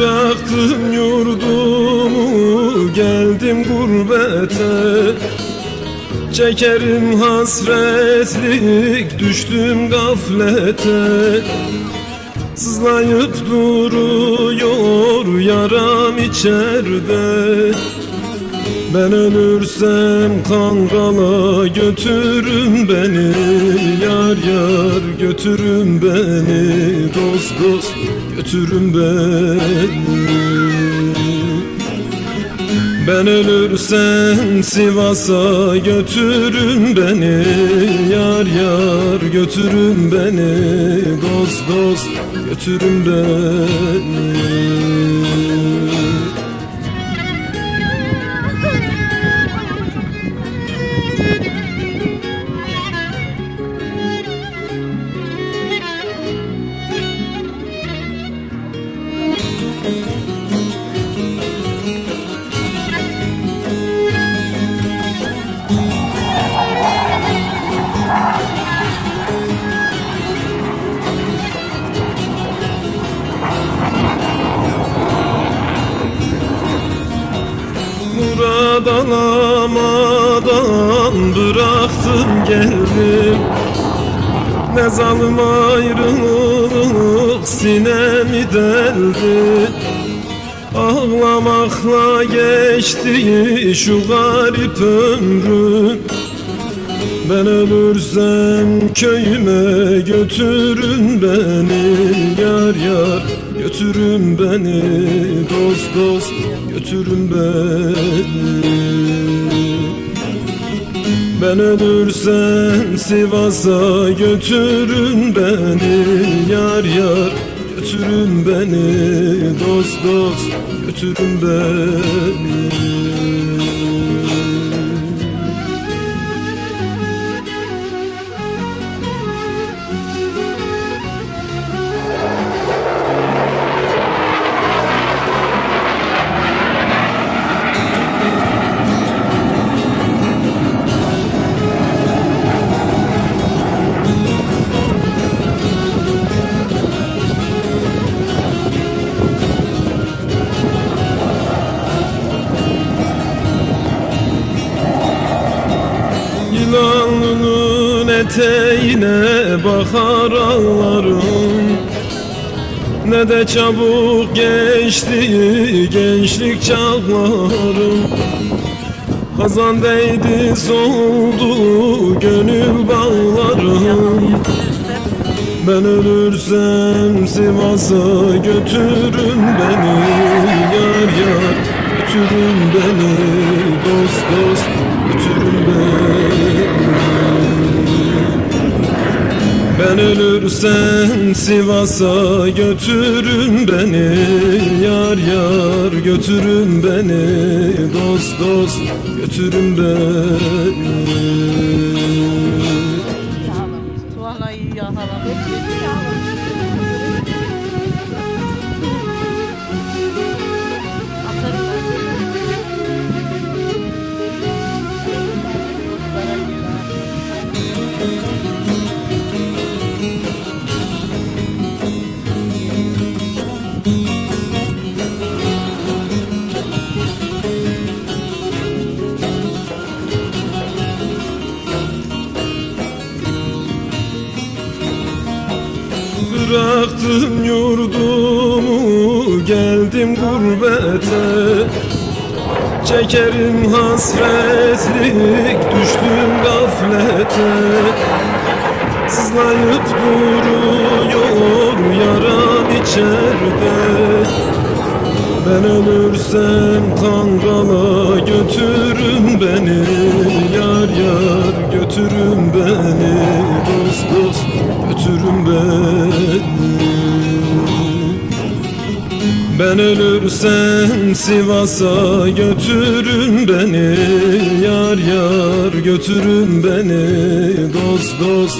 Bıraktım yurdumu geldim gurbete. Çekerim hasretlik düştüm gaflete. Sızlayıp duruyor yaram içeride. Ben ölürsem kangala götürün beni Yar yar götürün beni Dost dost götürün beni. Ben ölürsem Sivas'a götürün beni. Yar yar götürün beni. Dost dost götürün beni Murad alamadan bıraktım geldim. Ne zalim ayrılık sinemi deldi. Ağlamakla geçti şu garip ömrüm. Ben ölürsem köyüme götürün beni Yar yar götürün beni Dost dost götürün beni. Ben ölürsem Sivas'a götürün beni Yar yar. Götürün beni Dost dost götürün beni eteğine bakar ağlarım. Ne de çabuk geçti gençlik çağlarım. Hazan değdi soldu gönül bağlarım. Ben ölürsem Sivas'a götürün beni. Yar yar götürün beni Dost dost götürün beni Ben ölürsem Sivas'a götürün beni. Yar yar götürün beni. Dost dost götürün beni Bıraktım yurdumu geldim gurbete. Çekerim hasretlik düştüm gaflete. Sızlayıp duruyor yaram içeride. Ben ölürsem kangala götürün beni Yar yar götürün beni götürün beni Ben ölürsem Sivas'a götürün beni. Yar yar götürün beni. Dost dost